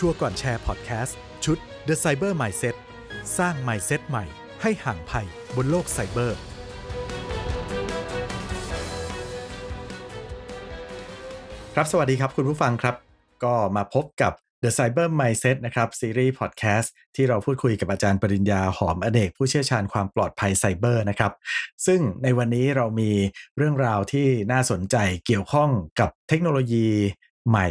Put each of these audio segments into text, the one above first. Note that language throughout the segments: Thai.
ชัวร์ก่อนแชร์พอดแคสต์ชุด The Cyber Mindset สร้าง Mindset ใหม่ให้ห่างภัยบนโลกไซเบอร์ ครับสวัสดีครับคุณผู้ฟังครับ ก็มาพบกับ The Cyber Mindset นะครับซีรีส์พอดแคสต์ที่เราพูดคุยกับอาจารย์ปริญญาหอมอเนกผู้เชี่ยวชาญความปลอดภัยไซเบอร์นะครับซึ่งในวันนี้เรามีเรื่องราวที่น่าสนใจเกี่ยวข้องกับเทคโนโลยีใหม่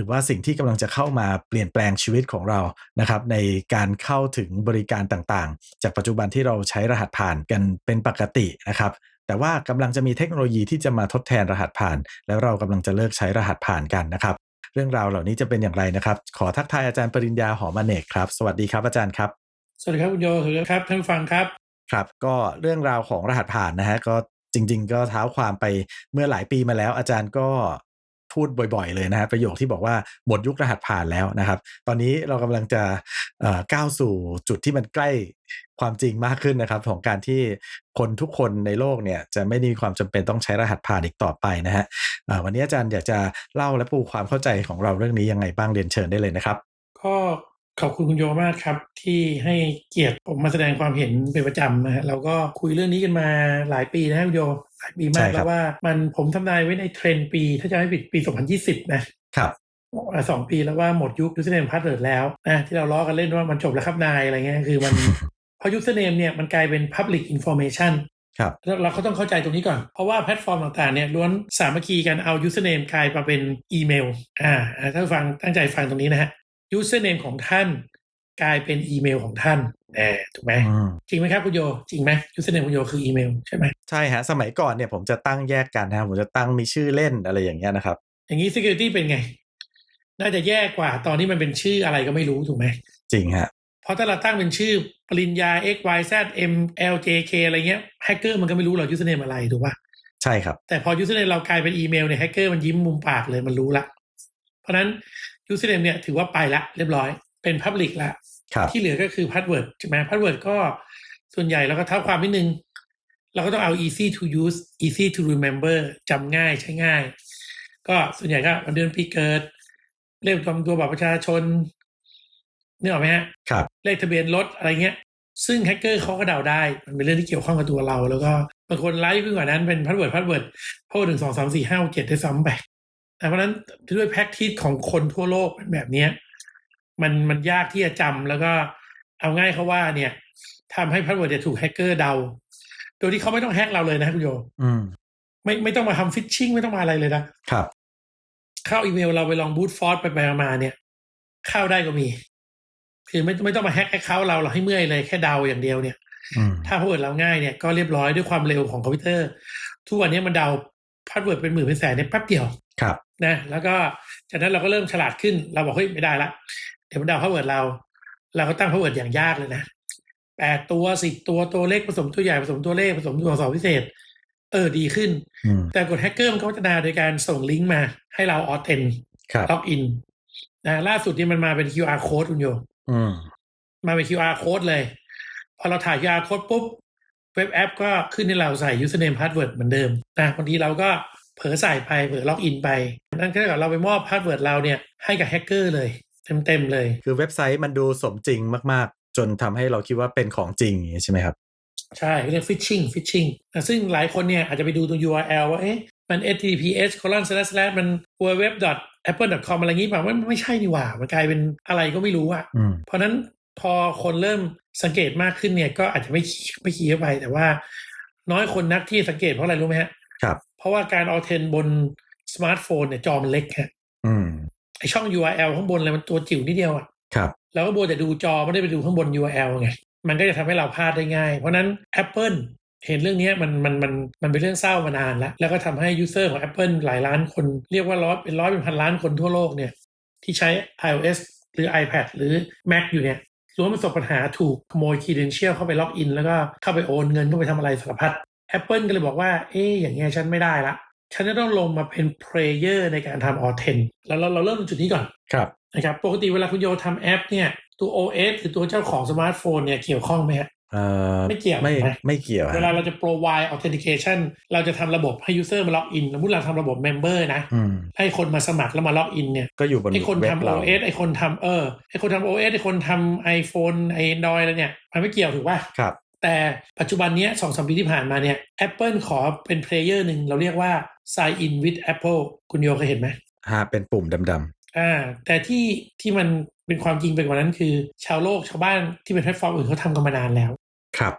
รือว่าสิ่งที่กำลังจะเข้ามาเปลี่ยนแปลงชีวิตของเรานะครับในการเข้าถึงบริการต่างๆ จากปัจจุบันที่เราใช้รหัสผ่านกันเป็นปกตินะครับแต่ว่ากำลังจะมีเทคโนโลยีที่จะมาทดแทนรหัสผ่าน แล้วเรากำลังจะเลิกใช้รหัสผ่านกันนะครับ เรื่องราวเหล่านี้จะเป็นอย่างไรนะครับ ขอทักทายอาจารย์ปริญญาหอมอเนกครับ สวัสดีครับอาจารย์ครับสวัสดีครับคุณโยสวัสดีครับท่านผู้ฟังครับครับ ก็เรื่องราวของรหัสผ่านนะฮะก็จริง ๆ ก็เท้าความไปเมื่อหลายปีมาแล้ว อาจารย์ก็ พูดบ่อยๆเลยนะฮะประโยคที่บอกว่าหมดยุครหัสผ่านแล้วนะครับ ตอนนี้เรากำลังจะก้าวสู่จุดที่มันใกล้ความจริงมากขึ้นนะครับของการที่คนทุกคนในโลกเนี่ยจะไม่มีความจำเป็นต้องใช้รหัสผ่านอีกต่อไปนะฮะวันนี้อาจารย์อยากจะเล่าและปูความเข้าใจของเราเรื่องนี้ยังไงบ้างเรียนเชิญได้เลยนะครับ ก็ ขอบคุณคุณโยมากครับ ที่ให้เกียรติผมมาแสดงความเห็นเป็นประจำนะฮะเราก็คุยเรื่องนี้กันมาหลายปีนะคุณโยหลายปีมาใช่กครับแล้วว่ามันผมทำนายไว้ในเทรนด์ปี ถ้าจะไม่ผิดปี 2020 นะครับอ่าสองปีแล้วว่าหมดยุคยูสเนมพาสเวิร์ดแล้วนะที่เราล้อกันเล่นว่ามันจบแล้วครับนายอะไรเงี้ยคือมันเพราะยูสเนมเนี่ยมันกลายเป็น Public Information ครับเราเราก็ต้องเข้าใจตรงนี้ก่อน เพราะว่าแพลตฟอร์มต่างๆเนี่ยล้วนสามัคคีกันเอา username กลายมาเป็นอีเมลอ่าอ่าถ้าฟังตั้งใจฟังตรงนี้นะฮะ username ของท่าน กลายเป็นอีเมลของท่านแน่ถูกไหมอืมจริงไหมครับคุณโย จริงไหม username คุณโยคืออีเมลใช่ไหมใช่ฮะ สมัยก่อนเนี่ยผมจะตั้งแยกกันนะผมจะตั้งมีชื่อเล่นอะไรอย่างเงี้ยนะครับ อย่างนี้ security เป็นไง น่าจะแย่กว่าตอนนี้มันเป็นชื่ออะไรก็ไม่รู้ถูกไหมจริงฮะเพราะถ้าเราตั้งเป็นชื่อปริญญา x y z m l j k อะไรเงี้ยแฮกเกอร์มันก็ไม่รู้หรอก username อะไรถูกป่ะใช่ครับ แต่พอ username เรากลายเป็นอีเมลเนี่ยแฮกเกอร์มันยิ้มมุมปากเลยมันรู้ละ เพราะ ฉะนั้น username เนี่ยถือว่าไปละเรียบร้อยเป็น public ละครับที่เหลือก็คือ password ใช่ไหม password ก็ส่วนใหญ่เราก็เท้าความนิดนึง เราก็ต้องเอา easy to use easy to remember จำง่ายใช้ง่าย ก็ส่วนใหญ่ก็วันเดือนปีเกิด เลขประจำตัวบัตรประชาชนนึกออกไหมฮะครับเลขทะเบียนรถอะไรเงี้ย ซึ่งแฮกเกอร์เขาก็เดาได้ มันเป็นเรื่องที่เกี่ยวข้องกับตัวเรา แล้วก็บางคนไลฟ์ขึ้นกว่านั้นเป็นพาสเวิร์ดพาสเวิร์ดพาสเวิร์ดหนึ่งสองสามสี่ห้าเจ็ดได้ซ้ำไปแต่ เพราะฉะนั้นด้วยแพ็กทิสของคนทั่วโลกเป็นแบบเนี้ย มันมันยากที่จะจำแล้วก็เอาง่ายเขาว่าเนี่ยทำให้พาสเวิร์ดเนี่ยถูกแฮกเกอร์เดา โดยที่เขาไม่ต้องแฮกเราเลยนะคุณโยอืมไม่ไม่ต้องมาทำฟิชชิงไม่ต้องมาอะไรเลยนะครับ เข้าอีเมลเราไปลองบูตฟอร์ไปไปมาๆเนี่ย เข้าได้ก็มี คือไม่ไม่ต้องมาแฮกแอคเคาท์เราเราให้เมื่อยเลยแค่เดาอย่างเดียวเนี่ยอืมถ้าพาสเวิร์ดเราง่ายเนี่ยก็เรียบร้อยด้วยความเร็วของคอมพิวเตอร์ ทุกวันนี้มันเดาพาสเวิร์ดเป็นหมื่นเป็นแสนในแป๊บเดียวครับ นะแล้วก็จากนั้นเราก็เริ่มฉลาดขึ้นเราบอกเฮ้ยไม่ได้ละเดี๋ยวมันเดาพาสเวิร์ดเรา เราก็ตั้งพาสเวิร์ดอย่างยากเลยนะแปดตัวสิบตัวตัวเลขผสมตัวใหญ่ผสมตัวเลขผสมตัวอักษรพิเศษ เออดีขึ้นอืมแต่กดแฮกเกอร์มันก็พัฒนาโดยการส่งลิงก์มาให้เราออเทนครับล็อกอินนะล่าสุดนี่มันมาเป็น QR code คุณโยอืมมาเป็น QR code เลย พอเราถ่าย QR code ปุ๊บเว็บแอปก็ขึ้นให้เราใส่ username password เหมือนเดิมนะบางทีเราก็เผลอใส่ไปเผลอล็อกอินไป นั่นก็เท่ากับเราไปมอบ password เราเนี่ยให้กับแฮกเกอร์เลย เต็มๆเลย คือเว็บไซต์มันดูสมจริงมากๆ จนทำให้เราคิดว่าเป็นของจริงอย่างนี้ใช่ไหมครับ ใช่เรียก phishing phishing อะซึ่งหลายคนเนี่ยอาจจะไปดูตรง URL ว่าเอ๊ะมัน https colon slash slash มัน www apple com อะไรงี้ป่ะมันไม่ใช่นี่หว่า มันกลายเป็นอะไรก็ไม่รู้อะอืมเพราะฉะนั้นพอคนเริ่มสังเกตมากขึ้นเนี่ยก็อาจจะไม่ขี้ไม่ขี้เข้าไป แต่ว่าน้อยคนนักที่สังเกตเพราะอะไรรู้ไหมฮะครับ เพราะว่าการเอาเทนบน สมาร์ทโฟนเนี่ยจอมันเล็กฮะอืมไอช่อง URL ข้างบนอะไรมันตัวจิ๋วนิดเดียวอะครับเราก็บัวแต่ดูจอไม่ได้ไปดูข้างบน URL ไงมันก็จะทำให้เราพลาดได้ง่าย เพราะฉะนั้น Apple เห็นเรื่องนี้มันมันมันมันเป็นเรื่องเศร้ามานานแล้ว แล้วก็ทำให้ยูเซอร์ของ Apple หลายล้านคนเรียกว่าร้อยเป็นร้อยเป็นพันล้านคนทั่วโลกเนี่ย ที่ใช้ iOS หรือ iPad หรือ Mac อยู่เนี่ยล้วนประสบปัญหาถูกขโมย credential เข้าไปล็อกอินแล้วก็เข้าไปโอนเงินเข้าไปทำอะไรสารพัด Apple ก็เลยบอกว่า เอ๊ะอย่างเงี้ยฉันไม่ได้ละ ฉันจะต้องลงมาเป็น player ในการทำ authent แล้วเราเราเริ่มตรงจุดนี้ก่อนครับนะครับปกติเวลาคุณโยทำแอปเนี่ยตัว OS หรือตัวเจ้าของสมาร์ทโฟนเนี่ยเกี่ยวข้องไหมฮะเอ่อไม่เกี่ยวไม่นะไม่เกี่ยวฮะเวลาเราจะ provide authentication เราจะทำระบบให้ user มาล็อกอินสมมติเราทำระบบ member นะอืมให้คนมาสมัครแล้วมาล็อกอินเนี่ยก็อยู่บนไอคนเว็บทำเรา OS ไอคนทำเออไอคนทำ OS ไอคนทำ iPhone ไอ Android อะไรเนี่ยมันไม่เกี่ยวถูกป่ะครับแต่ปัจจุบันเนี้ยสองสามปีที่ผ่านมาเนี่ย Apple ขอเป็นเพลเยอร์หนึ่งเราเรียกว่า sign in with Apple คุณโยเคยเห็นไหมฮะเป็นปุ่มดำอ่า แต่ที่ที่มันเป็นความจริงไปกว่านั้นคือ ชาวโลกชาวบ้านที่เป็นแพลตฟอร์มอื่นเขาทำกันมานานแล้วๆครับ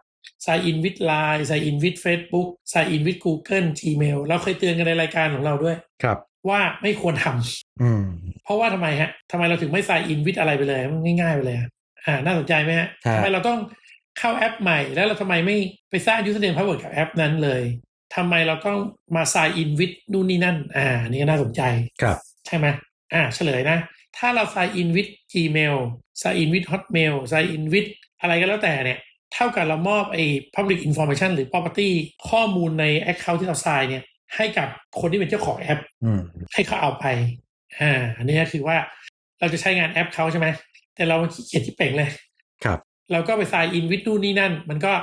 sign in with Line sign in with Facebook sign in with Google Gmail เราเคยเตือนกันในรายการของเราด้วย ครับ ว่าไม่ควรทำอืม เพราะว่าทำไมฮะทำไมเราถึงไม่ sign in with อะไรไปเลยมันง่ายๆไปเลยอะอ่า น่าสนใจไหมฮะครับทำไมเราต้องเข้าแอปใหม่แล้วเราทำไมไม่ไปสร้าง username password กับแอปนั้นเลย ทำไมเราต้องมา sign in with นู่นนี่นั่น อ่า นี่ก็น่าสนใจครับ ใช่ไหมอ่าเฉลยนะ ถ้าเรา sign in with Gmail sign in with Hotmail sign in with อะไรก็แล้วแต่เนี่ย เท่ากับเรามอบไอ้ public information หรือ property ข้อมูลใน account ที่เรา sign เนี่ย ให้กับคนที่เป็นเจ้าของแอปอืมให้เขาเอาไปอ่าอันนี้ก็คือว่าเราจะใช้งานแอปเขาใช่ไหมแต่เราขี้เกียจที่เป่งเลย ครับ เราก็ไป sign in with นู่นนี่นั่น มันก็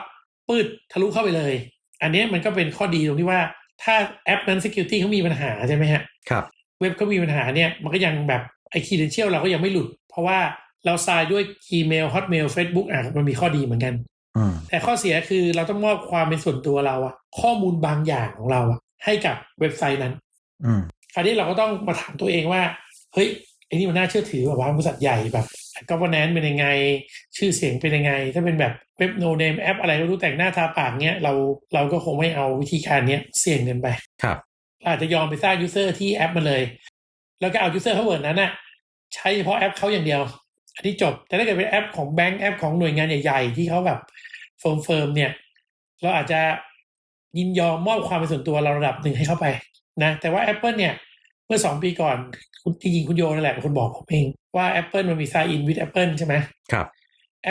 ปืดทะลุเข้าไปเลย อันนี้มันก็เป็นข้อดีตรงที่ว่าถ้าแอปนั้น security เขามีปัญหาใช่ไหมฮะครับ เว็บเขามีปัญหาเนี่ยมันก็ยังแบบไอ้ credential เราก็ยังไม่หลุด เพราะว่าเรา sign ด้วย Gmail Hotmail Facebook อะมันมีข้อดีเหมือนกันอืมแต่ข้อเสียคือเราต้องมอบความเป็นส่วนตัวเราอะข้อมูลบางอย่างของเราอะให้กับเว็บไซต์นั้นอืมคราวนี้เราก็ต้องมาถามตัวเองว่า เฮ้ย ไอ้นี่มันน่าเชื่อถือแบบว่าบริษัทใหญ่แบบ governance เป็นยังไง ชื่อเสียงเป็นยังไง ถ้าเป็นแบบเว็บ no name แอปอะไรไม่รู้แต่งหน้าทาปากเนี้ยเราเราก็คงไม่เอาวิธีการเนี้ยเสี่ยงเกินไปครับ อาจจะยอมไปสร้าง user ที่แอปมาเลย แล้วก็เอา user เขาเวิร์ดนั้นน่ะใช้เฉพาะแอปเขาอย่างเดียว อันนี้จบ แต่ถ้าเกิดเป็นแอปของแบงก์แอปของหน่วยงานใหญ่ๆ ที่เขาแบบเฟิร์มเฟิร์มๆเนี่ย เราอาจจะยินยอมมอบความเป็นส่วนตัวเราระดับหนึ่งให้เข้าไปนะแต่ว่า Apple เนี่ย เมื่อสองปีก่อนคุณจริงๆคุณโยนั่นแหละเป็นคนบอกผมเองว่า Apple มันมี sign in with Apple ใช่ไหมครับ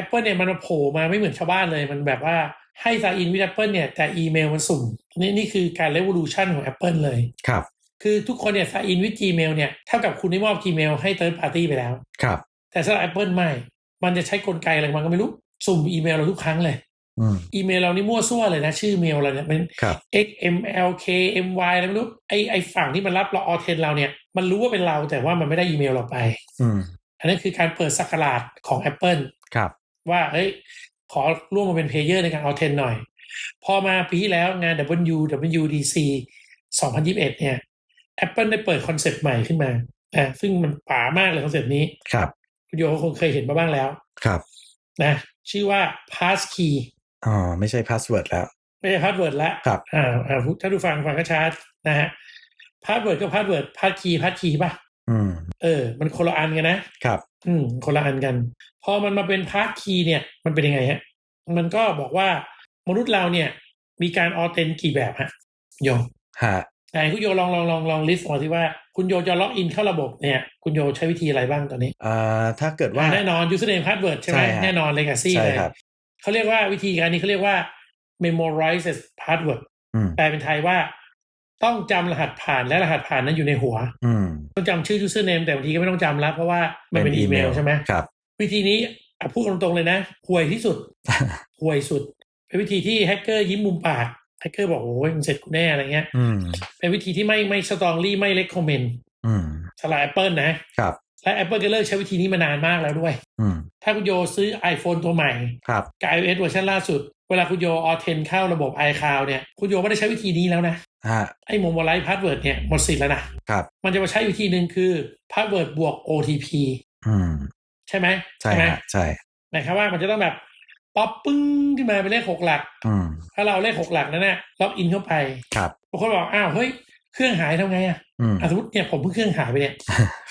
Apple เนี่ยมันมาโผล่มาไม่เหมือนชาวบ้านเลยมันแบบว่าให้ sign in with Apple เนี่ยแต่อีเมลมันสุ่มนี่นี่คือการ revolution ของ Apple เลยครับ คือทุกคนเนี่ย sign in with Gmail เนี่ยเท่ากับคุณได้มอบ Gmail ให้ third party ไปแล้วครับ แต่สำหรับ Apple ไม่ มันจะใช้กลไกอะไรมันก็ไม่รู้สุ่มอีเมลเราทุกครั้งเลย อืมอีเมลเรานี่มั่วซั่วเลยนะ ชื่อเมลเราเนี่ยเป็นครับ XML KMY อะไรไม่รู้ไอไอฝั่งที่มันรับเราออเทนเราเนี่ย มันรู้ว่าเป็นเราแต่ว่ามันไม่ได้อีเมลเราไปอืมอันนั้นคือการเปิดสักราชของ Apple ครับ ว่าเฮ้ย ขอร่วมมาเป็นเพลเยอร์ในการเอาเทนหน่อย พอมาปีที่แล้วงาน WWDC 2021 เนี่ย Apple ได้เปิดคอนเซปต์ใหม่ขึ้นมาอะซึ่งมันป๋ามากเลยคอนเซปต์นี้ครับคุณโยก็คงเคยเห็นมาบ้างแล้ว ครับ นะ ชื่อว่า pass key อ๋อไม่ใช่พาสเวิร์ดแล้ว ไม่ใช่พาสเวิร์ดละครับอ่าอ่าถ้าดูฟังฟังก็ชัดนะฮะพาสเวิร์ดก็พาสเวิร์ดพาสคีย์พาสคีย์ป่ะอืมเออ มันคนละอันกันนะครับ อืมคนละอันกัน พอมันมาเป็นพาสคีย์เนี่ย มันเป็นยังไงฮะมันก็บอกว่ามนุษย์เราเนี่ย มีการออเทนกี่แบบฮะโยฮะไหนคุณโยลองลองลองลองลิสต์มาที่ว่าคุณโยจะล็อกอินเข้าระบบเนี่ย คุณโยใช้วิธีอะไรบ้างตอนนี้อ่าถ้าเกิดว่าอ่าแน่นอน username password ใช่ไหมใช่ฮะแน่นอน legacy ใช่เลยครับ เขาเรียกว่าวิธีการนี้เขาเรียกว่า memorize password อืมแปลเป็นไทยว่าต้องจำรหัสผ่านและรหัสผ่านนั้นอยู่ในหัวอืมต้องจำชื่อ username แต่บางทีก็ไม่ต้องจำแล้วเพราะว่ามันเป็นอีเมลใช่ไหมครับ วิธีนี้อะพูดตรงๆเลยนะห่วยที่สุดห่วยสุด เป็นวิธีที่แฮกเกอร์ยิ้มมุมปากแฮกเกอร์บอกโอ้ยมึงเสร็จกูแน่อะไรเงี้ยอืมเป็นวิธีที่ไม่ไม่สตรองลี่ไม่เล c คอมเมนต์อืมสำหรับ Apple นะครับ และ Apple ก็เลิกใช้วิธีนี้มานานมากแล้วด้วยอืมถ้าคุณโยซื้อ iPhone ตัวใหม่ครับกับ iOS เวอร์ชันล่าสุด เวลาคุณโยออเทนเข้าระบบ iCloud เนี่ย คุณโยไม่ได้ใช้วิธีนี้แล้วนะฮะไอ้โมโมไลท์พาสเวิร์ดเนี่ยหมดสิทธิ์แล้วนะครับมันจะมาใช้วิธีหนึ่งคือพาสเวิร์ดบวก OTP อืมใช่ไหมใช่ไหมฮะใช่หมายความว่ามันจะต้องแบบป๊อปปึ้งขึ้นมาเป็นเลขหกหลักอืมถ้าเราเลขหกหลักนั้นน่ะล็อกอินเข้าไปครับบางคนบอกอ้าวเฮ้ยเครื่องหายทำไงอะอืมอะสมมติเนี่ยผมเพิ่งเครื่องหายไปเนี่ย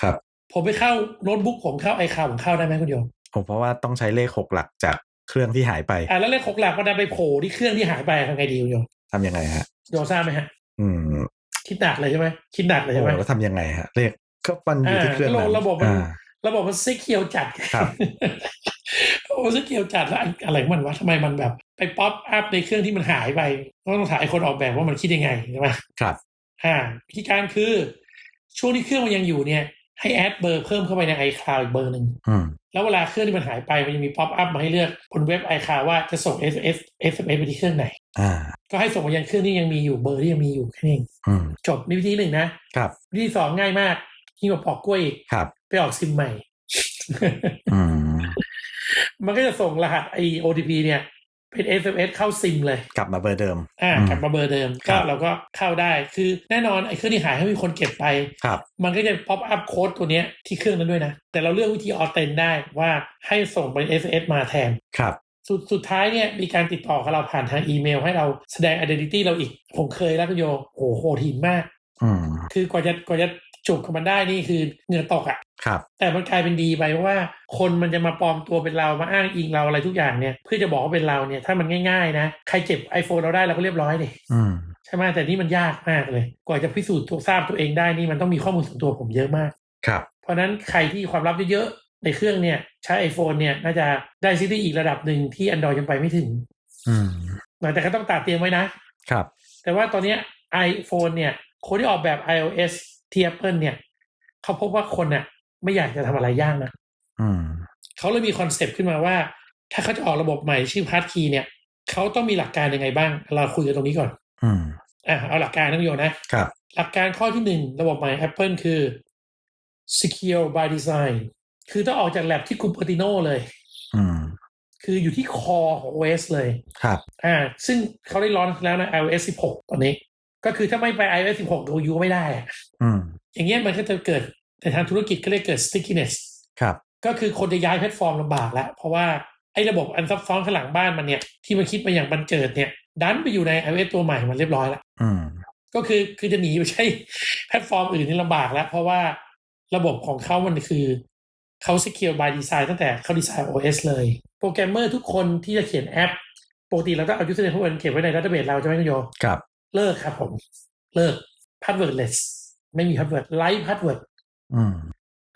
ครับ ผมไปเข้าโน้ตบุ๊กผมเข้าไอคาวผมเข้าได้ไหมคุณโยมผมเพราะว่าต้องใช้เลขหกหลักจากเครื่องที่หายไปอะแล้วเลขหกหลักมันดันไปโผล่ที่เครื่องที่หายไปทำไงดีคุณโยมทำยังไงฮะโยมทราบไหมฮะ อืม คิดหนักเลยใช่ไหมคิดหนักเลยโอ้ใช่ไหมแล้วทำยังไงฮะเลขก็มันอยู่ที่เครื่องนั้นอ่าระบบมันอ่าระบบมันซิกเคียวจัดครับโอ้ซิกเคียวจัดแล้วอะไรของมันวะทำไมมันแบบ ไปป๊อปอัพในเครื่องที่มันหายไปก็ต้องถ่ายคนออกแบบว่ามันคิดยังไงใช่ไหมครับ อ่าวิธีการคือ ช่วงที่เครื่องมันยังอยู่เนี่ย ให้แอดเบอร์เพิ่มเข้าไปใน iCloud อีกเบอร์หนึ่งอืมแล้วเวลาเครื่องที่มันหายไปมันจะมีป๊อปอัพมาให้เลือกบนเว็บ iCloud ว่าจะส่ง SMS SMS ไปที่เครื่องไหนอ่าก็ให้ส่งไปยังเครื่องที่ยังมีอยู่เบอร์ที่ยังมีอยู่แค่นี้เองอืมจบนี่วิธีหนึ่งนะครับวิธีสองง่ายมากยิ่งกว่าปอกกล้วยอีกครับไปออกซิมใหม่อืมมันก็จะส่งรหัสไอ OTP เนี่ย เป็น SMS เข้าซิมเลย กลับมาเบอร์เดิม อ่าอืมกลับมาเบอร์เดิมครัก็บเราก็เข้าได้คือแน่นอนไอ้เครื่องที่หายให้มีคนเก็บไป ครับ มันก็จะป๊อปอัพโค้ดตัวเนี้ยที่เครื่องนั้นด้วยนะ แต่เราเลือกวิธีออเทนได้ว่าให้ส่งเป็น SMS มาแทน ครับ สุดสุดท้ายเนี่ยมีการติดต่อกับเราผ่านทางอีเมล ให้เราแสดง identity เราอีก ผมเคยแล้วคุณโยโอ้โหโหดหินมาก อืมคือกว่าจะกว่าจะจุกกับมันได้นี่คือเหงื่อตกอะ่ะ ครับ แต่มันกลายเป็นดีไปเพราะว่าคนมันจะมาปลอมตัวเป็นเรามาอ้างอิงเราอะไรทุกอย่างเนี่ยเพื่อจะบอกว่าเป็นเราเนี่ยถ้ามันง่ายๆนะใครเจ็บ iPhone เราได้เราก็เรียบร้อยเลยอืมใช่ไหมแต่นี่มันยากมากเลย กว่าจะพิสูจน์ตัวทราบตัวเองได้นี่มันต้องมีข้อมูลส่วนตัวผมเยอะมากครับ เพราะฉะนั้นใครที่ความลับเยอะๆในเครื่องเนี่ยใช้ iPhone เนี่ยน่าจะได้ซิตี้อีกระดับหนึ่งที่ Android ยังไปไม่ถึง อืมแต่ก็ต้องตัดเตรียมไว้นะครับ แต่ว่าตอนเนี้ย iPhone เนี่ยคนที่ออกแบบ iOS ที่ Apple เนี่ยเขาพบว่าคนน่ะ ไม่อยากจะทำอะไรยากนะอืมเขาเลยมีคอนเซปต์ขึ้นมาว่า ถ้าเขาจะออกระบบใหม่ชื่อพาร์ทคีเนี่ยเขาต้องมีหลักการยังไงบ้าง เราคุยกันตรงนี้ก่อนอืมอะเอาหลักการนะพี่โยนะครับ หลักการข้อที่หนึ่งระบบใหม่ Apple คือ secure by design คือต้องออกจากแลบที่คูป e ติโนเลยอืมคืออยู่ที่คอของ OS เลยครับอ่าซึ่งเขาได้ร้อนแล้วนะ iOS 16 ตอนนี้ ก็คือถ้าไม่ไป iOS 16 ดูยูไม่ได้อะอืมอย่างเงี้ยมันก็จะเกิด ในทางธุรกิจก็เรียกเกิด stickiness ครับ ก็คือคนจะย้ายแพลตฟอร์มลำบากแล้ว เพราะว่าไอ้ระบบอันซับซ้อนข้างหลังบ้านมันเนี่ย ที่มันคิดมาอย่างบันเจิดเนี่ย ดันไปอยู่ใน iOS ตัวใหม่มันเรียบร้อยแล้วอืมก็คือคือจะหนีไปใช้แพลตฟอร์มอื่นนี่ลำบากแล้ว เพราะว่าระบบของเขามันคือเขา secure by design ตั้งแต่เขาดีไซน์ OS เลย โปรแกรมเมอร์ทุกคนที่จะเขียนแอปปกติเราต้องเอา username พวกนั้นเก็บไว้ในดัตเตอร์เบสเราจะไหม่คุณโยครับ เลิกครับผม เลิก passwordless ไม่มี password ไร้ password อืม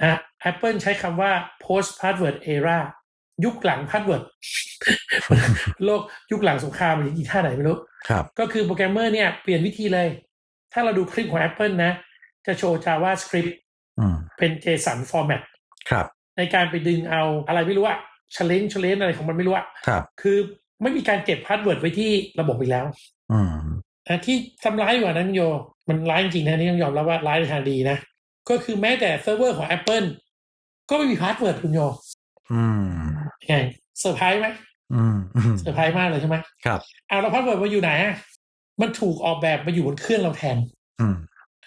อะ Apple ใช้คำว่า post password era ยุคหลัง password โลกยุคหลังสงครามมันอีท่าไหนไม่รู้ครับ ก็คือโปรแกรมเมอร์เนี่ยเปลี่ยนวิธีเลย ถ้าเราดูคลิปของ Apple นะ จะโชว์ JavaScript อืมเป็น JSON format ครับ ในการไปดึงเอาอะไรไม่รู้อะ challenge challenge อะไรของมันไม่รู้อะครับ คือไม่มีการเก็บพาสเวิร์ดไว้ที่ระบบอีกแล้วอืมอะที่ทำร้ายกว่านั้นโย มันร้ายจริงๆนะนี่ต้องยอมรับว่าร้ายในทางดีนะ ก็คือแม้แต่เซิร์ฟเวอร์ของ Apple ก็ไม่มีพาสเวิร์ดคุณโยอืมไงเซอร์ไพรส์ไหมอืมอืมเซอร์ไพรส์มากเลยใช่ไหมครับเอาแล้วพาสเวิร์ดมาอยู่ไหนอะมันถูกออกแบบมาอยู่บนเครื่องเราแทน อืม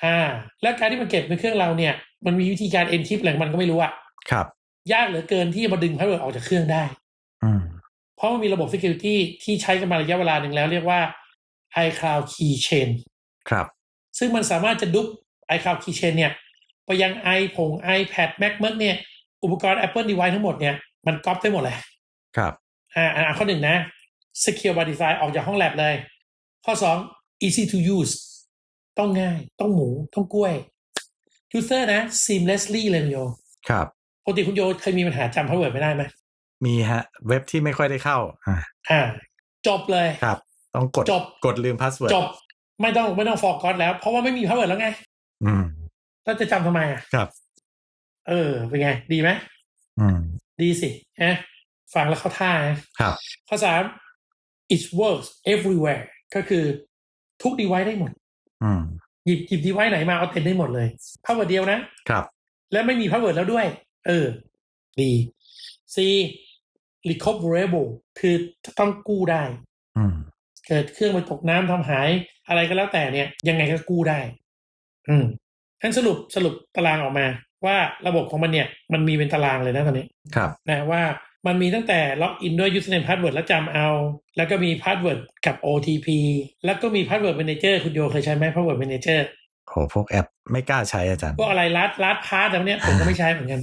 อ่า แล้วการที่มันเก็บในเครื่องเราเนี่ย มันมีวิธีการเอนคริปอะไรของมันก็ไม่รู้อะครับ ยากเหลือเกินที่จะมาดึงพาสเวิร์ดออกจากเครื่องได้ อืมเพราะมันมีระบบ Security ที่ใช้กันมาระยะเวลาหนึ่งแล้วเรียกว่า iCloud Keychain ครับ ซึ่งมันสามารถจะดุบ iCloud Keychain เนี่ย ไปยัง i ผง iPad MacBook เนี่ย อุปกรณ์ Apple device ทั้งหมดเนี่ย มันก๊อปได้หมดเลย ครับ อ่าอ่าข้อหนึ่งนะ Secure by Design ออกจากห้องแลบเลย ข้อสอง easy to use ต้องง่าย ต้องหมู ต้องกล้วย user นะ seamlessly เลยคุณโย ครับปกติคุณโยเคยมีปัญหาจำพาสเวิร์ดไม่ได้ไหมมีฮะ เว็บที่ไม่ค่อยได้เข้า อ่า อ่า จบเลย ครับ ต้องกด จบ กดลืมพาสเวิร์ด จบ ไม่ต้องไม่ต้องฟอร์กอตแล้ว เพราะว่าไม่มีพาสเวิร์ดแล้วไง อืม แล้วจะจำทำไมอะครับ เออ เป็นไง ดีไหมอืม ดีสิฮะฟังแล้วเข้าท่านะครับ ข้อสาม it works everywhere ก็คือทุกดีไว c e ได้หมด อืม หยิบหยิบดีไว c e ไหนมาเอาเต็มได้หมดเลยพาสเวิร์ดเดียวนะ ครับ และไม่มีพาสเวิร์ดแล้วด้วย เออ ดี C recoverable คือต้องกู้ได้ อืม เกิดเครื่องไปตกน้ำทำหาย อะไรก็แล้วแต่เนี่ย ยังไงก็กู้ได้ อืม ท่านสรุปสรุปตารางออกมา ว่าระบบของมันเนี่ยมันมีเป็นตารางเลยนะตอนนี้ครับนะว่ามันมีตั้งแต่ล็อกอินด้วย username password แล้วจำเอา แล้วก็มี password กับ OTP แล้วก็มี password manager คุณโยเคยใช้ไหม password manager โหพวกแอปไม่กล้าใช้อาจารย์พวกอะไรลัดลัดพาร์ทอะไรพวกเนี้ยผมก็ไม่ใช้เหมือนกัน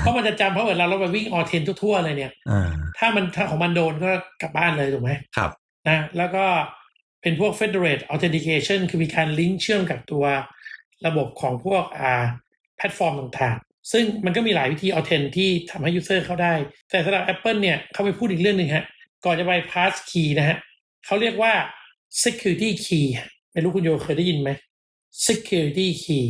เพราะมันจะจำ password เราแล้วไปวิ่งออเทนทั่วๆเลยเนี่ยอ่าถ้ามันถ้าของมันโดนก็กลับบ้านเลยถูกไหมครับนะแล้วก็เป็นพวก federate authentication คือมีการลิงก์เชื่อมกับตัว ระบบของพวกอ่าแพลตฟอร์มต่างๆ ซึ่งมันก็มีหลายวิธี authent ที่ทำให้ user เข้าได้ แต่สำหรับ Apple เนี่ยเขาไปพูดอีกเรื่องหนึ่งฮะ ก่อนจะไป pass key นะฮะเขาเรียกว่า security key ไม่รู้คุณโยเคยได้ยินไหม security key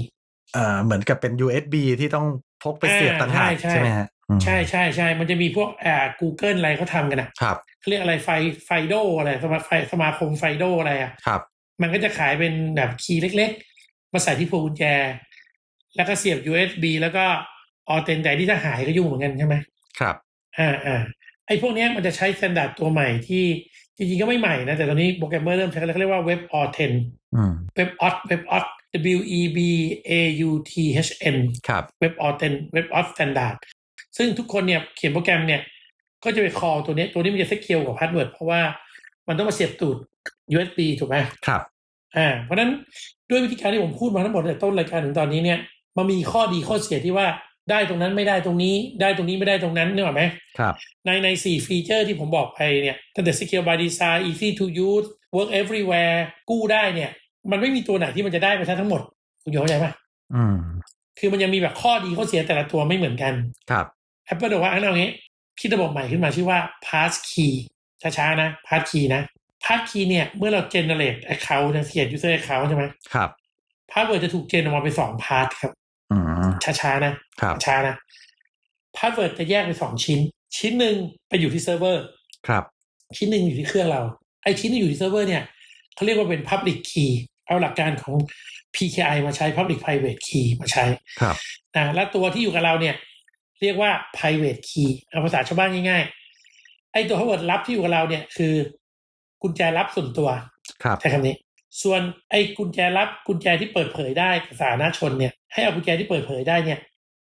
เอ่อเหมือนกับเป็น USB ที่ต้องพกไปเสียบต่างหากอ่าใช่ใช่ใช่ไหมฮะอืมใช่ใช่ใช่ มันจะมีพวกอ่า Google อะไรเขาทำกันอะครับเขาเรียกอะไรไฟไฟโดอะไรสมาไฟสมาคมไฟโดอะไรอะครับ มันก็จะขายเป็นแบบคีย์เล็กๆ มาใส่ที่พวงกุญแจ แล้วก็เสียบ USB แล้วก็ออเทนแต่ที่ถ้าหายก็ยุ่งเหมือนกันใช่ไหมครับอ่าอ่าไอ้พวกเนี้ยมันจะใช้สแตนดาร์ดตัวใหม่ที่จริงๆก็ไม่ใหม่นะ แต่ตอนนี้โปรแกรมเมอร์เริ่มใช้กันแล้วเขาเรียกว่าเว็บออเทนอืมเว็บออทเว็บออท W E B A U T H N ครับเว็บออเทนเว็บออทสแตนดาร์ดซึ่งทุกคนเนี่ยเขียนโปรแกรมเนี่ย ก็จะไปคอตัวเนี้ยตัวนี้มันจะเซ็กเคียวกับพาสเวิร์ดเพราะว่ามันต้องมาเสียบตูด USB ถูกไหมครับ อ่าเพราะฉะนั้นด้วยวิธีการที่ผมพูดมาทั้งหมดตั้งแต่ต้นรายการถึงตอนนี้เนี่ยมันมีข้อดีข้อเสียที่ว่าได้ตรงนั้นไม่ได้ตรงนี้ ได้ตรงนี้ไม่ได้ตรงนั้นนึกออกไหมครับในในสี่ฟีเจอร์ที่ผมบอกไปเนี่ยตั้งแต่ secure by design easy to use work everywhere กู้ได้เนี่ย มันไม่มีตัวไหนที่มันจะได้ไปทั้งหมดคุณโยเข้าใจปะอืมคือมันยังมีแบบข้อดีข้อเสียแต่ละตัวไม่เหมือนกันครับ Apple บอกว่าอันเอางี้คิดระบบใหม่ขึ้นมาชื่อว่า pass key ช้าๆนะ pass key นะ pass key เนี่ย เมื่อเรา generate account จะ create user account ใช่ไหมครับ password จะถูกเจนออกมาเป็นสองพาร์ทครับอืมช้าๆนะครับช้าๆนะพาสเวิร์ดจะแยกเป็นสองชิ้น ชิ้นหนึ่งไปอยู่ที่เซิร์ฟเวอร์ครับ ชิ้นหนึ่งอยู่ที่เครื่องเรา ไอชิ้นที่อยู่ที่เซิร์ฟเวอร์เนี่ยเขาเรียกว่าเป็น Public Key เอาหลักการของ PKI มาใช้ Public Private Key มาใช้ครับนะและตัวที่อยู่กับเราเนี่ย เรียกว่า private key เอาภาษาชาวบ้านง่ายๆไอตัว password ลับที่อยู่กับเราเนี่ยคือ กุญแจลับส่วนตัวครับใช้คำนี้ ส่วนไอ้กุญแจลับกุญแจที่เปิดเผยได้กับสาธารณชนเนี่ยให้เอากุญแจที่เปิดเผยได้เนี่ย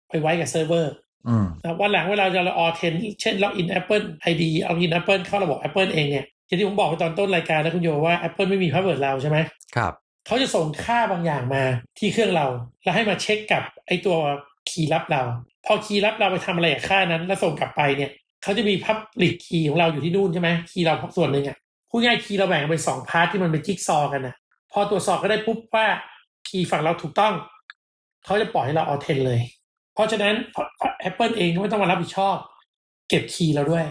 ไปไว้กับเซิร์ฟเวอร์อืมนะวันหลังเวลาจะเราออเทนเช่นล็อกอิน Apple ID เอาอิน Apple เข้าระบบ Apple เองเนี่ยอย่างที่ผมบอกไปตอนต้นรายการนะคุณโยว่า Apple ไม่มีพาสเวิร์ดเราใช่ไหมครับเขาจะส่งค่าบางอย่างมาที่เครื่องเรา แล้วให้มาเช็คกับไอ้ตัวคีย์ลับเรา พอคีย์ลับเราไปทำอะไรกับค่านั้น แล้วส่งกลับไปเนี่ยเขาจะมีพับลิกคีย์ของเราอยู่ที่นู่นใช่ไหมคีย์เราส่วนหนึ่งอะ พูดง่ายคีย์เราแบ่งเป็นสองพาร์ทที่มันเป็นจิ๊กซอว์กันนะพอตรวจสอบก็ได้ปุ๊บว่าคีย์ฝั่งเราถูกต้อง เขาจะปล่อยให้เราเอาเทนเลย เพราะฉะนั้น Apple เองก็ไม่ต้องมารับผิดชอบ เก็บคีย์เราด้วย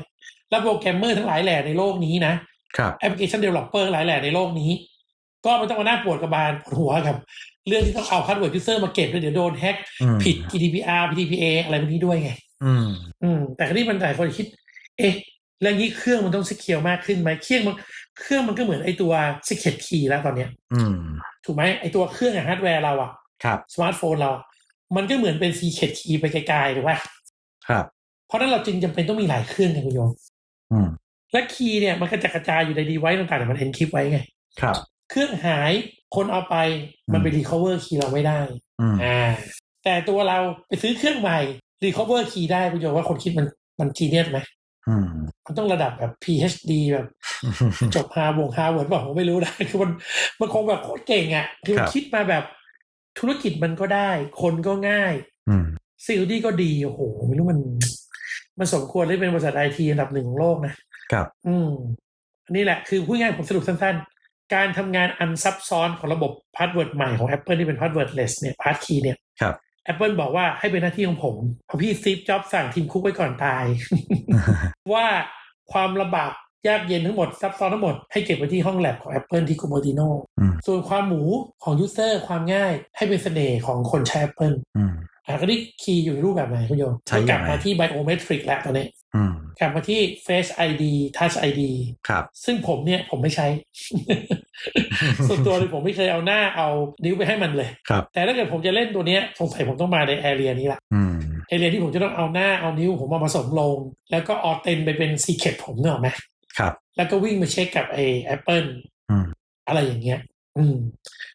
แล้วโปรแกรมเมอร์ทั้งหลายแหล่ในโลกนี้นะครับแอปพลิเคชันเดเวลลอปเปอร์หลายแหล่ในโลกนี้ ก็ไม่ต้องมาหน้าปวดกระบาลปวดหัวกับ เรื่องที่ต้องเอาพาสเวิร์ดยูเซอร์มาเก็บแล้วเดี๋ยวโดนแฮ็กอืมผิด GDPR PDPA อะไรพวกนี้ด้วยไง อืม อืม แต่คราวนี้มันหลายคนคิด เอ๊ะ แล้วนี้เครื่องมันต้องสเคียวมากขึ้นไหมเครื่องมันเครื่องมันก็เหมือนไอตัว Secret Key แล้วตอนเนี้ย อืม ถูกไหมไอตัวเครื่องอะฮาร์ดแวร์เราอะครับสมาร์ทโฟนเราอะมันก็เหมือนเป็น Secret Key ไปไกลๆถูกป่ะครับ เพราะฉะนั้นเราจึงจำเป็นต้องมีหลายเครื่องไงคุณโยมอืมและคีย์เนี่ยมันก็จะกระจายอยู่ในดีไวซ์ต่างๆแต่มันเอนคริปไว้ไง ครับ เครื่องหายคนเอาไปมันไปอืมรีคอเวอร์คีย์เราไม่ได้อืมอ่าแต่ตัวเราไปซื้อเครื่องใหม่รีคอเวอร์คีย์ได้คุณโยมว่าคนคิดมันมันจีเนียสไหมอื มมันต้องระดับแบบ PhD แบบ จบฮาร์วงฮาร์วาร์ดบอกผมไม่รู้นะ คือมันมันคงแบบโคตรเก่งอะ คือมันครับคิดมาแบบธุรกิจมันก็ได้ คนก็ง่ายอืมซิลดี้ก็ดี โอ้โห ไม่รู้มันมันสมควรได้เป็นบริษัทไอทีอันดับหนึ่งของโลกนะ ครับ อืมอันนี้แหละคือพูดง่ายๆผมสรุปสั้นๆ การทำงานอันซับซ้อนของระบบพาสเวิร์ดใหม่ของ Apple ที่เป็นพาสเวิร์ดเลสเนี่ยพาสคีย์เนี่ยครับ Apple บอกว่าให้เป็นหน้าที่ของผมเพราะพี่ซีฟจ็อบสั่งทีมคุกไว้ก่อนตาย ว่าความลำบากยากเย็นทั้งหมด ซับซ้อนทั้งหมดให้เก็บไว้ที่ห้องแลบของ Apple ที่คูโมดิโนอืมส่วนความหมูของยูเซอร์ความง่ายให้เป็นเสน่ห์ของคนใช้ Apple อืมอะก็นี่คีย์อยู่ในรูปแบบไหนคุณโยมใช้ยังไงกลับมาที่ biometric แล้วตอนนี้อืมกลับมาที่ Face ID Touch ID ครับ ซึ่งผมเนี่ยผมไม่ใช้ ส่วนตัวเลยผมไม่เคยเอาหน้าเอานิ้วไปให้มันเลย ครับ แต่ถ้าเกิดผมจะเล่นตัวเนี้ยสงสัยผมต้องมาในแอเรียนี้ละอืมแอเรียที่ผมจะต้องเอาหน้าเอานิ้วผมมาผสมลง แล้วก็ออเทนไปเป็นซีเคทผมเนกอะไหมครับ แล้วก็วิ่งมาเช็คกับไอแอปเปิลอืมอะไรอย่างเงี้ย อืม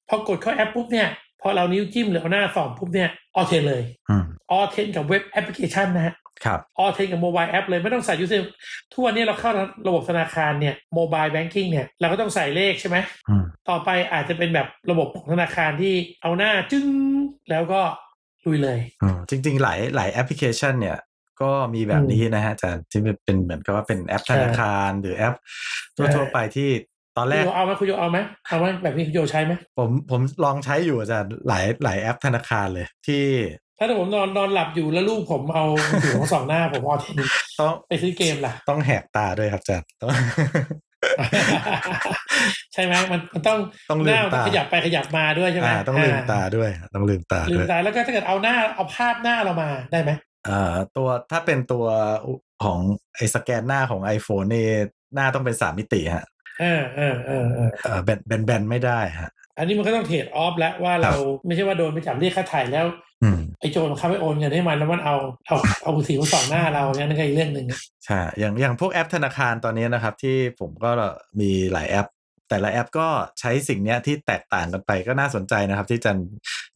พอกดเข้าแอปปุ๊บเนี่ยพอเรานิ้วจิ้มหรือเอาหน้าส่องปุ๊บเนี่ยออเทนเลยอืมออเทนกับเว็บแอปพลิเคชันนะฮะ ครับออเทนกับโมบายแอปเลยไม่ต้องใส่ยูเซอร์ทุกวันนี้เราเข้าระบบธนาคารเนี่ยโมบายแบงกิ้งเนี่ยเราก็ต้องใส่เลขใช่ไหมอืมต่อไปอาจจะเป็นแบบระบบของธนาคารที่เอาหน้าจึ้งแล้วก็ลุยเลยอืมจริง ๆ หลายหลายแอปพลิเคชันเนี่ยก็มีแบบนี้นะฮะอาจารย์ที่เป็นเหมือนกับว่าเป็นแอปธนาคารหรือแอปทั่วๆไปที่ตอนคุแรณกโยเอาไหมคุณโยเอาไหมเอาไหมแบบนี้คุณโยใช้ไหมผมผมลองใช้อยู่อาจารย์หลายหลายแอปธนาคารเลยที่ ถ้าผมนอนนอนหลับอยู่แล้วลูกผมเอาถือของสองหน้าผมออเทนต้องไปซื้อเกมล่ะ ต้องแหกตาด้วยครับอาจารย์ต้องใช่ไหมมันมันต้องต้องหลืน้ามมันตาขยับไปขยับมาด้วยใช่ไหมอ่าต้องลืมตาด้วย ต้องลืมตาลืด้มวยตาแล้วก็ถ้าเกิดเอาหน้าเอาภาพหน้าเรามาได้ไหมอ่าตัวถ้าเป็นตัวของไอ้สแกนหน้าของ iPhone นี่หน้าต้องเป็นสามมิติฮะเออเออเออเออเอ่อแบนแบนแบนไม่ได้ฮะอันนี้มันก็ต้องเทรดออฟแล้วว่าเราไม่ใช่ว่าโดนไปจับเรียกค่าถ่ายแล้วอืม ไอ้โจรมันเข้าไปโอนเงินให้มันแล้วมันเอาเอาเอามือถือมาส่องหน้าเราเนี่ยนั่นก็อีกเรื่องหนึ่งใช่อย่างอย่างพวกแอปธนาคารตอนนี้นะครับ ที่ผมก็มีหลายแอป แต่ละแอปก็ใช้สิ่งเนี้ยที่แตกต่างกันไปก็น่าสนใจนะครับ ที่จัน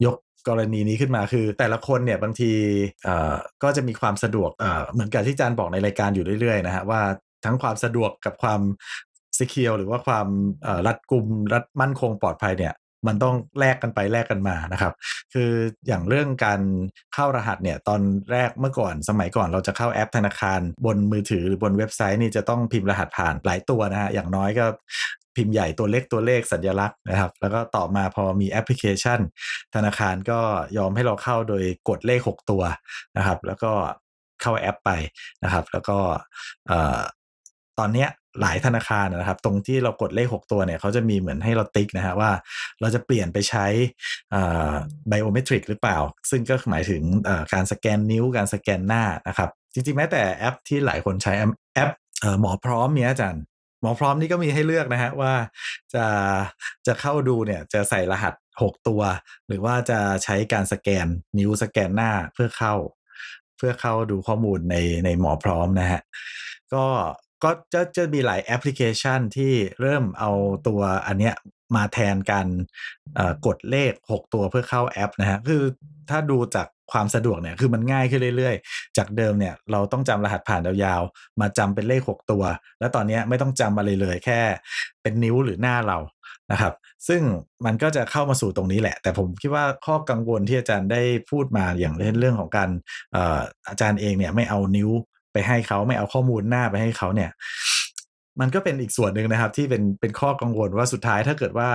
ยกกรณีนี้ขึ้นมาคือ แต่ละคนเนี่ยบางทีเอ่อก็จะมีความสะดวกเอ่อเหมือนกับที่จันบอกในรายการอยู่เรื่อยๆนะฮะว่าทั้งความสะดวกกับความสกิลหรือว่าความเอ่อรัดกุมรัดมั่นคงปลอดภัยเนี่ย มันต้องแลกกันไปแลกกันมานะครับ คืออย่างเรื่องการเข้ารหัสเนี่ยตอนแรกเมื่อก่อนสมัยก่อนเราจะเข้าแอปธนาคารบนมือถือหรือบนเว็บไซต์นี่จะต้องพิมพ์รหัสผ่านหลายตัวนะฮะอย่างน้อยก็พิมพ์ใหญ่ตัวเล็กตัวเลขสัญลักษณ์นะครับ แล้วก็ต่อมาพอมีแอปพลิเคชัน ธนาคารก็ยอมให้เราเข้าโดยกดเลข 6 ตัวนะครับ แล้วก็เข้าแอปไปนะครับ แล้วก็ตอนเนี้ย หลายธนาคารนะครับ ตรงที่เรากดเลข 6 ตัวเนี่ยเขาจะมีเหมือนให้เราติ๊กนะฮะว่า เราจะเปลี่ยนไปใช้ไบโอเมตริกหรือเปล่า ซึ่งก็หมายถึงการสแกนนิ้วการสแกนหน้านะครับ จริงๆ แม้แต่แอปที่หลายคนใช้แอปแอปหมอพร้อมเนี่ยอาจารย์หมอพร้อมนี่ก็มีให้เลือกนะฮะว่าจะจะเข้าดูเนี่ยจะใส่รหัส 6 ตัว หรือว่าจะใช้การสแกนนิ้วสแกนหน้าเพื่อเข้า เพื่อเข้าดูข้อมูลในในหมอพร้อมนะฮะก็ ก็จะจะมีหลายแอปพลิเคชันที่เริ่มเอาตัวอันเนี้ยมาแทนการกดเลข 6 ตัวเพื่อเข้าแอปนะฮะคือถ้าดูจากความสะดวกเนี่ยคือมันง่ายขึ้นเรื่อยๆ จากเดิมเนี่ยเราต้องจำรหัสผ่านยาวๆ มาจำเป็นเลข 6 ตัว แล้วตอนนี้ไม่ต้องจำอะไรเลย แค่เป็นนิ้วหรือหน้าเรานะครับ ซึ่งมันก็จะเข้ามาสู่ตรงนี้แหละ แต่ผมคิดว่าข้อกังวลที่อาจารย์ได้พูดมาอย่างเช่นเรื่องของการอาจารย์เองเนี่ยไม่เอานิ้ว ไปให้เขาไม่เอาข้อมูลหน้าไปให้เขาเนี่ย มันก็เป็นอีกส่วนหนึ่งนะครับ ที่เป็นเป็นข้อกังวลว่าสุดท้ายถ้าเกิดว่า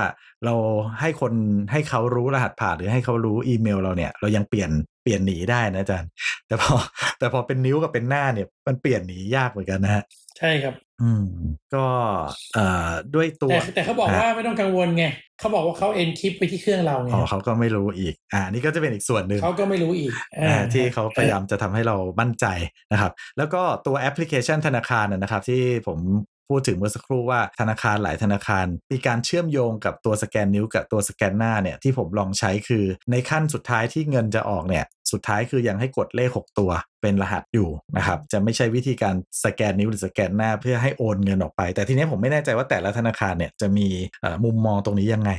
เราให้คนให้เขารู้รหัสผ่านหรือให้เขารู้อีเมล เราเนี่ย เรายังเปลี่ยนเปลี่ยนหนีได้นะอาจารย์ แต่พอแต่พอเป็นนิ้วกับเป็นหน้าเนี่ย มันเปลี่ยนหนียากเหมือนกันนะฮะใช่ครับ อืมก็เอ่อด้วยตัว แต่แต่เขาบอกว่าไม่ต้องกังวลไงเขาบอกว่าเขาเอ็นคลิปไปที่เครื่องเราไงอ๋อเขาก็ไม่รู้อีก อ่านี่ก็จะเป็นอีกส่วนหนึ่งเขาก็ไม่รู้อีกอ่าที่เขาพยายามจะทำให้เรามั่นใจนะครับ แล้วก็ตัวแอปพลิเคชันธนาคารนะนะครับที่ผมพูดถึงเมื่อสักครู่ว่าธนาคารหลายธนาคาร มีการเชื่อมโยงกับตัวสแกนนิ้วกับตัวสแกนหน้าเนี่ยที่ผมลองใช้คือในขั้นสุดท้ายที่เงินจะออกเนี่ย สุดท้ายคือยังให้กดเลข 6 ตัวเป็นรหัสอยู่นะครับ จะไม่ใช่วิธีการสแกนนิ้วหรือสแกนหน้าเพื่อให้โอนเงินออกไป แต่ทีนี้ผมไม่แน่ใจว่าแต่ละธนาคารเนี่ยจะมีเอ่อมุมมองตรงนี้ยังไง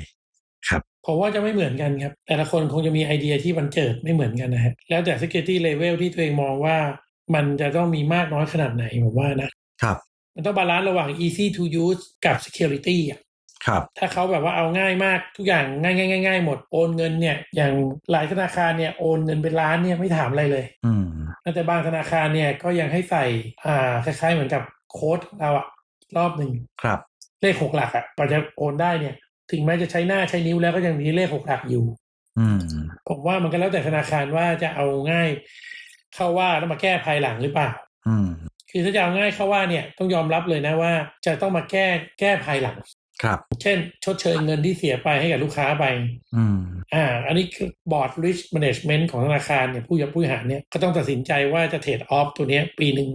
ครับผมว่าจะไม่เหมือนกันครับ แต่ละคนคงจะมีไอเดียที่บันเจิดไม่เหมือนกันนะฮะแล้วแต่ security level ที่ตัวเองมองว่ามันจะต้องมีมากน้อยขนาดไหนผมว่านะครับ มันต้องบาลานซ์ระหว่าง easy to use กับ security อะ ครับ ถ้าเขาแบบว่าเอาง่ายมากทุกอย่างง่ายง่ายง่ายง่ายหมดโอนเงินเนี่ย อย่างหลายธนาคารเนี่ยโอนเงินเป็นล้านเนี่ยไม่ถามอะไรเลย อืมแต่บางธนาคารเนี่ยก็ยังให้ใส่อ่าคล้ายๆเหมือนกับโค้ดของเราอะรอบหนึ่งครับ เลขหกหลักอะกว่าจะโอนได้เนี่ย ถึงแม้จะใช้หน้าใช้นิ้วแล้วก็ยังมีเลขหกหลักอยู่อืมผมว่ามันก็แล้วแต่ธนาคารว่าจะเอาง่าย เข้าว่าแล้วมาแก้ภายหลังหรือเปล่าอืมคือถ้าจะเอาง่ายเข้าว่าเนี่ยต้องยอมรับเลยนะว่า จะต้องมาแก้แก้ภายหลัง ครับ เช่น ชดเชยเงินที่เสียไปให้กับลูกค้าไป อืมอ่า อันนี้คือบอร์ด risk management ของธนาคารเนี่ยผู้ยับผู้บริหารเนี่ยก็ต้องตัดสินใจว่าจะเทรดออฟตัวเนี้ย ปีหนึ่ง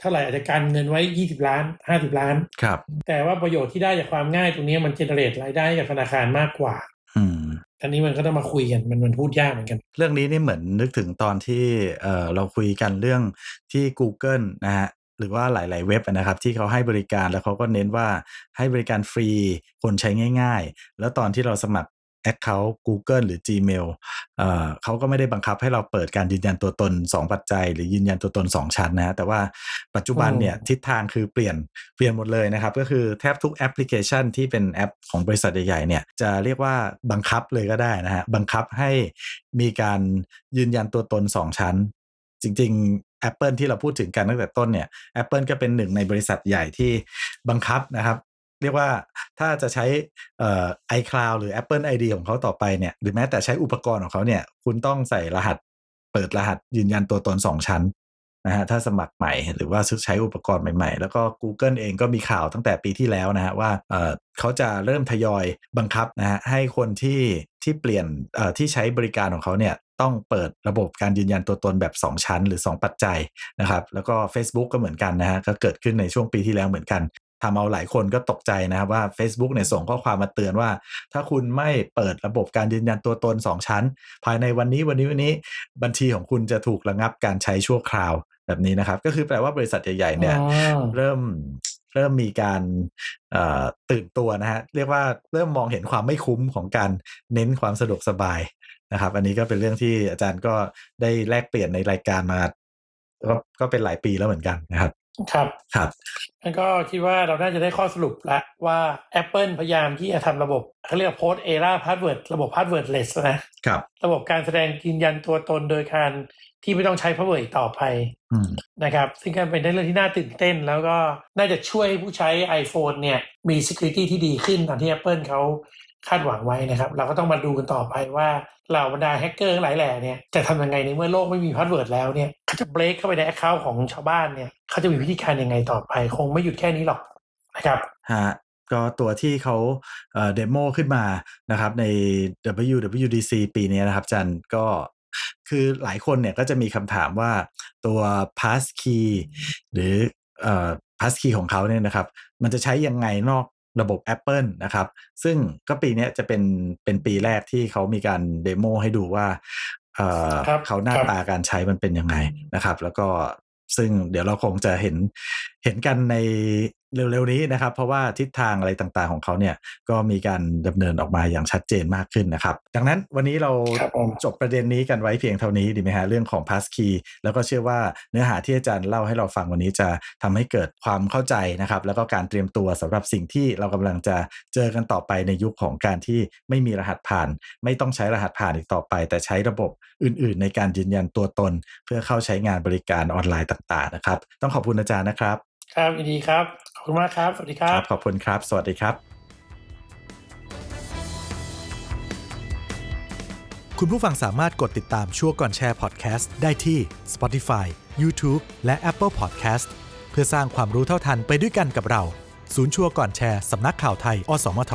เท่าไหร่อาจจะการเงินไว้20ล้าน50ล้าน ครับ แต่ว่าประโยชน์ที่ได้จากความง่ายตรงเนี้ยมันเจเนเรตรายได้ให้กับธนาคารมากกว่า อืมอันนี้มันก็ต้องมาคุยกันมันมันพูดยากเหมือนกัน เรื่องนี้นี่เหมือนนึกถึงตอนที่เอ่อเราคุยกันเรื่องที่ Google นะฮะ หรือว่าหลาย ๆ เว็บนะครับ ที่เขาให้บริการแล้วเขาก็เน้นว่าให้บริการฟรีคนใช้ง่าย ๆ แล้วตอนที่เราสมัคร Account Google หรือ Gmail เอ่อเขาก็ไม่ได้บังคับให้เราเปิดการยืนยันตัวตน 2 ปัจจัย หรือยืนยันตัวตน 2 ชั้นนะฮะแต่ว่าปัจจุบันเนี่ยทิศทางคือเปลี่ยนเปลี่ยนหมดเลยนะครับ ก็คือแทบทุกแอปพลิเคชันที่เป็นแอปของบริษัทใหญ่ๆเนี่ยจะเรียกว่าบังคับเลยก็ได้นะฮะบังคับให้มีการยืนยันตัวตน 2 ชั้น จริงๆ Apple ที่เราพูดถึงกันตั้งแต่ต้นเนี่ย Apple ก็เป็นหนึ่งในบริษัทใหญ่ที่บังคับนะครับ เรียกว่าถ้าจะใช้เอ่อ iCloud หรือ Apple ID ของเขาต่อไปเนี่ย หรือแม้แต่ใช้อุปกรณ์ของเขาเนี่ย คุณต้องใส่รหัส เปิดรหัสยืนยันตัวตน 2 ชั้น นะฮะถ้าสมัครใหม่หรือว่าซื้อใช้อุปกรณ์ใหม่ๆ แล้วก็ Google เองก็มีข่าวตั้งแต่ปีที่แล้วนะฮะว่าเเขาจะเริ่มทยอยบังคับนะฮะให้คนที่ที่เปลี่ยนที่ใช้บริการของเขาเนี่ยต้องเปิดระบบการยืนยันตัวตนแบบ 2 ชั้น หรือ 2 ปัจจัยนะครับแล้วก็ Facebook ก็เหมือนกันนะฮะก็เกิดขึ้นในช่วงปีที่แล้วเหมือนกันทำเอาหลายคนก็ตกใจนะครับว่า Facebook เนี่ยส่งข้อความมาเตือนว่า ถ้าคุณไม่เปิดระบบการยืนยันตัวตน 2 ชั้น ภายในวันนี้วันนี้วันนี้บัญชีของคุณจะถูกระงับการใช้ชั่วคราว แบบนี้นะครับ ก็คือแปลว่าบริษัทใหญ่ๆเนี่ยอ๋อเริ่มเริ่มมีการเอ่อตื่นตัวนะฮะเรียกว่าเริ่มมองเห็นความไม่คุ้มของการเน้นความสะดวกสบายนะครับ อันนี้ก็เป็นเรื่องที่อาจารย์ก็ได้แลกเปลี่ยนในรายการมาก็ก็เป็นหลายปีแล้วเหมือนกันนะครับ ครับครับมันก็คิดว่าเราน่าจะได้ข้อสรุปแล้วว่า Apple พยายามที่จะทำระบบเขาเรียก post era password ระบบ passwordless นะครับ ระบบการแสดงยืนยันตัวตนโดยการ ที่ไม่ต้องใช้ password อีกต่อไปอืมนะครับ ซึ่งก็เป็นเรื่องที่น่าตื่นเต้น แล้วก็น่าจะช่วยให้ผู้ใช้ iPhone เนี่ยมี security ที่ดีขึ้นตามที่ Apple เขาคาดหวังไว้นะครับ เราก็ต้องมาดูกันต่อไปว่าเหล่าบรรดาแฮกเกอร์ทั้งหลายแหล่เนี่ยจะทำยังไงในเมื่อโลกไม่มีพาสเวิร์ดแล้วเนี่ยเขาจะเบรกเข้าไปใน account ของชาวบ้านเนี่ยเขาจะมีวิธีการยังไงต่อไป คงไม่หยุดแค่นี้หรอกนะครับฮะก็ตัวที่เขาเอ่อเดโมขึ้นมานะครับใน WWDC ปีนี้นะครับจันก็ คือหลายคนเนี่ยก็จะมีคำถามว่าตัว passkey หรือเอ่อ passkey ของเขาเนี่ยนะครับ มันจะใช้ยังไงนอกระบบ Apple นะครับ ซึ่งก็ปีเนี้ยจะเป็นเป็นปีแรกที่เขามีการเดโมให้ดูว่าเอ่อครับเขาหน้าครับตาการใช้มันเป็นยังไงนะครับ แล้วก็ซึ่งเดี๋ยวเราคงจะเห็นเห็นกันใน เร็วๆนี้นะครับ เพราะว่าทิศทางอะไรต่างๆของเขาเนี่ยก็มีการดำเนินออกมาอย่างชัดเจนมากขึ้นนะครับ ดังนั้นวันนี้เราครับผมจบประเด็นนี้กันไว้เพียงเท่านี้ดีไหมฮะเรื่องของ passkey แล้วก็เชื่อว่าเนื้อหาที่อาจารย์เล่าให้เราฟังวันนี้จะทำให้เกิดความเข้าใจนะครับ แล้วก็การเตรียมตัวสำหรับสิ่งที่เรากำลังจะเจอกันต่อไปในยุคของการที่ไม่มีรหัสผ่าน ไม่ต้องใช้รหัสผ่านอีกต่อไป แต่ใช้ระบบอื่น ๆ ในการยืนยันตัวตน เพื่อเข้าใช้งานบริการออนไลน์ต่าง ๆ นะครับ ต้องขอบคุณอาจารย์นะครับ ครับยินดีครับ ขอบคุณมากครับ สวัสดีครับ ขอบคุณครับ สวัสดีครับ คุณผู้ฟังสามารถกดติดตามชั่วก่อนแชร์พอดแคสต์ได้ที่ Spotify, YouTube และ Apple Podcast เพื่อสร้างความรู้เท่าทันไปด้วยกันกับเรา ศูนย์ชั่วก่อนแชร์สำนักข่าวไทย อสมท